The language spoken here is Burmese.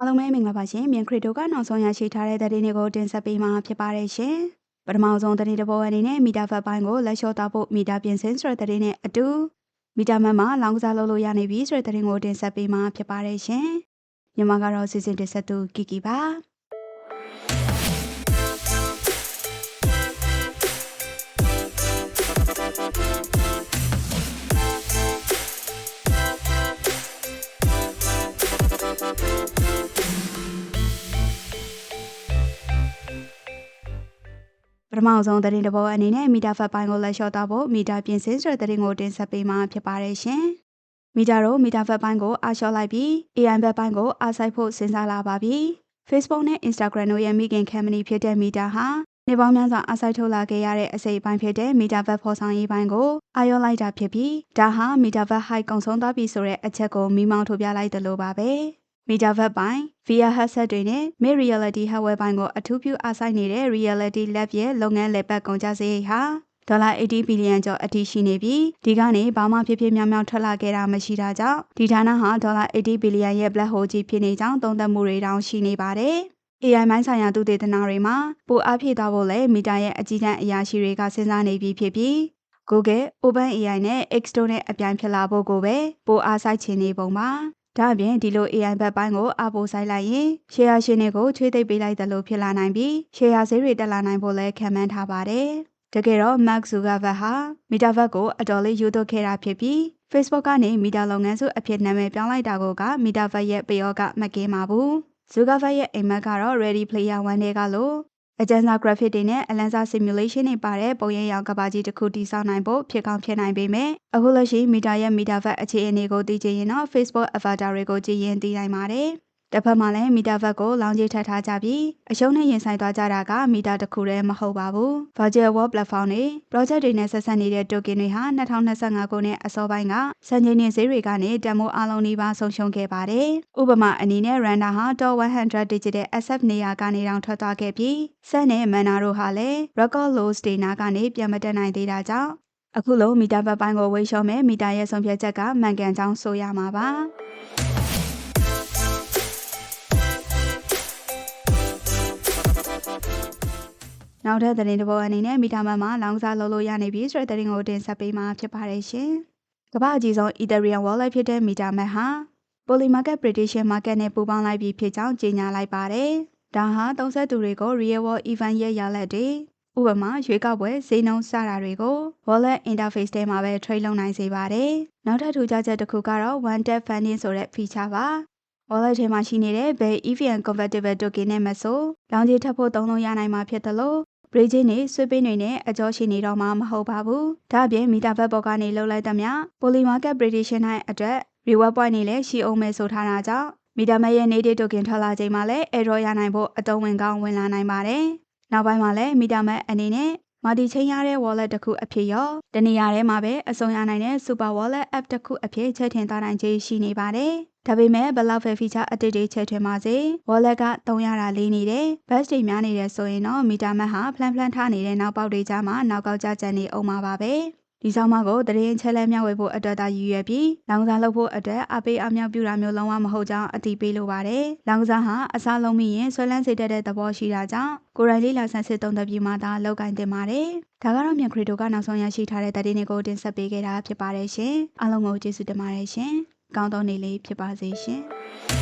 အားလုံးပဲမင်္ဂလာပါရှင်မြန်ခရစ်တိုကနောက်ဆုံးရရှိထားတဲ့သတင်းတွေကိုတင်ဆက်ပေးမှာဖြစ်ပါတယ်ရှင်ပထမဆုံးသတင်းတစ်ပုဒ်အနေနဲ့မီတာဖတ်ပိုင်းကိုလက်လျှော့သွားဖို့မီတာပြင်ဆင်ဆိုတဲ့သတင်းနဲ့အတူမီတာမတ်မှာလောင်းကစားလုပ်လို့ရနေပြီဆိုတဲ့သတင်းကိုတင်ဆက်ပေးမှာဖြစ်ပါတယ်ရှင်မြန်မာကတော့စီစဉ်တင်ဆက်သူကီကီပါ ပထမဆုံးသတင်းတစ်ပုဒ်အနေနဲ့မီတာဖတ်ပိုင်းကိုလက်လျှော့သွားဖို့မီတာပြင်ဆင်ဆိုတဲ့သတင်းကိုတင်ဆက်ပေးမှာဖြစ်ပါတယ်ရှင်မီတာတို့မီတာဖတ်ပိုင်းကိုအားလျှော့လိုက်ပြီး AI ဘက်ပိုင်းကိုအားစိုက်ဖို့စဉ်းစားလာပါပြီ Facebook နဲ့ Instagram တို့ရဲ့မိခင် company ဖြစ်တဲ့ Meta ဟာနေပေါင်းများစွာအားစိုက်ထုတ်လာခဲ့ရတဲ့အစိပ်အပိုင်းဖြစ်တဲ့ Metaverse ဖော်ဆောင်ရေးပိုင်းကိုအာရုံလိုက်တာဖြစ်ပြီးဒါဟာ Metaverse High ကုံဆုံးသွားပြီဆိုတဲ့အချက်ကိုမိမောင်းထုတ်ပြလိုက်တယ်လို့ပါပဲ Metaverse ပိုင်း VR headset တွေနဲ့ Mid Reality hardware ပိုင်းကိုအထူးပြုအားစိုက်နေတဲ့ Reality Lab ရဲ့လုပ်ငန်းလည်ပတ်ကုန်ကျစရိတ်ဟာဒေါ်လာ80ဘီလီယံကျော်အထိရှိနေပြီးဒီကနေဘာမှဖြစ်ဖြစ်မြောင်မြောင်ထွက်လာခဲ့တာမရှိတာကြောင့်ဒီဌာနဟာဒေါ်လာ80ဘီလီယံရဲ့ black hole ကြီးဖြစ်နေကြောင်းသုံးသပ်မှုတွေတောင်ရှိနေပါတယ်။ AI မိုင်းဆိုင်ရာသုတေသနတွေမှာပိုအားဖြည့်သွားဖို့လဲမီတာရဲ့အကြီးတန်းအရာရှိတွေကစဉ်းစားနေပြီဖြစ်ပြီး Google, OpenAI နဲ့ X တို့နဲ့အပြိုင်ဖြစ်လာဖို့ကိုပဲပိုအားစိုက်ချင်နေပုံပါ။ ဒါအပြင်ဒီလို AI ဘက်ပိုင်းကိုအပိုဆိုင်လိုက်ရင် share ရှင်တွေကိုချွေးသိပ်ပေးလိုက်တယ်လို့ဖြစ်လာနိုင်ပြီး share ဈေးတွေတက်လာနိုင်ဖို့လဲခံမှန်းထားပါတယ်။တကယ်တော့ Mark Zuckerberg ဟာ Metaverse ကိုအတော်လေးယူသွခဲ့တာဖြစ်ပြီး Facebook ကနေ Meta လုပ်ငန်းစုအဖြစ်နာမည်ပြောင်းလိုက်တာကိုက Metaverse ရဲ့ပယောကမကင်းပါဘူး။ Zuckerberg ရဲ့အိမ်မက်ကတော့ Ready Player One တွေကလို့ အကျဉ်းစာ graphic တွေနဲ့အလန်းစား simulation တွေပါတဲ့ပုံရိပ်ရောင်ကဘာကြီးတစ်ခုတည်ဆောက်နိုင်ဖို့ဖြစ်ကောင်းဖြစ်နိုင်ပေမဲ့အခုလက်ရှိ Meta ရဲ့ Metaverse အခြေအနေကိုသိချင်ရင်တော့ Facebook avatar တွေကိုကြည့်ရင်သိနိုင်ပါတယ်။ တစ်ဖက်မှာလည်း Metaverse ကိုလောင်းကြီးထပ်ထားကြပြီးအရှုံးနဲ့ရင်ဆိုင်သွားကြတာက Meta တစ်ခုတည်းမဟုတ်ပါဘူး။ Virtual World Platform တွေ project တွေနဲ့ဆက်ဆက်နေတဲ့ token တွေဟာ2025ခုနှစ်အစောပိုင်းကစံချိန်တင်ဈေးတွေကနေတန်မိုးအလုံးနီးပါးဆုံးရှုံးခဲ့ပါတယ်။ဥပမာအနေနဲ့ Randa ဟာ Top 100 Digital Asset နေရာကနေတောင်ထွက်သွားခဲ့ပြီး Sun နဲ့ Mana တို့ဟာလည်း Record Lows တွေနာကနေပြန်မတက်နိုင်သေးတာကြောင့်အခုလိုမီတာဘက်ပိုင်းကိုဝေးလျှော့မဲ့မီတာရဲ့ဆုံးဖြတ်ချက်ကမှန်ကန်ကြောင်းဆိုရမှာပါ နောက်ထပ်သတင်းတစ်ပုဒ်အနေနဲ့မီတာမန်မှာလောင်းကစားလုပ်လို့ရနေပြီဆိုတဲ့သတင်းကိုတင်ဆက်ပေးမှာဖြစ်ပါတယ်ရှင်။ကမ္ဘာအကြီးဆုံး Ethereum wallet ဖြစ်တဲ့ MetaMask ဟာ Polymarket Prediction Market နဲ့ပူးပေါင်းလိုက်ပြီးဖြစ်ကြောင်းကြေညာလိုက်ပါတယ်။ဒါဟာသုံးဆက်သူတွေကို Real World Event ရဲ့ရလဒ်တွေဥပမာရွေးကောက်ပွဲဈေးနှုန်းစတာတွေကို wallet interface ထဲမှာပဲ trade လုပ်နိုင်စေပါတယ်။နောက်ထပ်ထူးခြားချက်တစ်ခုကတော့ one tap funding ဆိုတဲ့ feature ပါ။ wallet ထဲမှာရှိနေတဲ့ဘယ် EVM convertible token နဲ့မဆိုလောင်ကြီးထပ်ဖို့သုံးလို့ရနိုင်မှာဖြစ်တယ်လို့ bridge နေဆွေးပေးနေနဲ့အကျော်ရှိနေတော့မှမဟုတ်ပါဘူး။ဒါ့အပြင် metaverse ပေါ်ကနေလှုပ်လိုက်သမျှ poly market prediction ၌အတွက် reward point နေလည်းရှိအောင်မယ်ဆိုထားတာကြောင့်မီတာမက်ရဲ့ native token ထွက်လာချိန်မှာလည်း error ရနိုင်ဖို့အတုံးဝင်ကောင်းဝင်လာနိုင်ပါတယ်။နောက်ပိုင်းမှာလည်းမီတာမက်အနေနဲ့ မာတီချင်းရတဲ့ wallet တစ်ခုအဖြစ်ရောတနေရာထဲမှာပဲအစုံရနိုင်တဲ့ super wallet app တစ်ခုအဖြစ်ချက်ထင်သားနိုင်ခြေရှိနေပါတယ်။ဒါပေမဲ့ဘလောက်ပဲ feature အတစ်တွေချက်ထွင်ပါစေ wallet က300တာလေးနေတယ် bus တွေများနေတယ်ဆိုရင်တော့ meter mat ဟာဖလန်ဖလန်ထားနေတဲ့နောက်ပေါက်တွေကြားမှာနောက်ကောက်ကြကြံနေအောင်ပါပါပဲ ဒီဆောင်မကိုတရင်ချဲလဲမျှဝေဖို့အတွက်သာရည်ရွယ်ပြီးလောင်ကစားလုပ်ဖို့အတွက်အပေးအမြောက်ပြတာမျိုးလုံးဝမဟုတ်ကြောင်းအတိပေးလိုပါတယ်။လောင်ကစားဟာအစားလုံးမိရင်ဆွဲလန်းစေတတ်တဲ့သဘောရှိတာကြောင့်ကိုရိုင်းလေးလာဆန်းစစ်သုံးသပ်ပြီးမှသာလောက်ကင်တင်ပါတယ်။ဒါကတော့မြန်ခရီတိုကနောက်ဆုံးရရှိထားတဲ့တည်င်းတွေကိုတင်ဆက်ပေးခဲ့တာဖြစ်ပါတယ်ရှင်။အားလုံးကိုကျေးဇူးတင်ပါတယ်ရှင်။ကောင်းသောနေ့လေးဖြစ်ပါစေရှင်။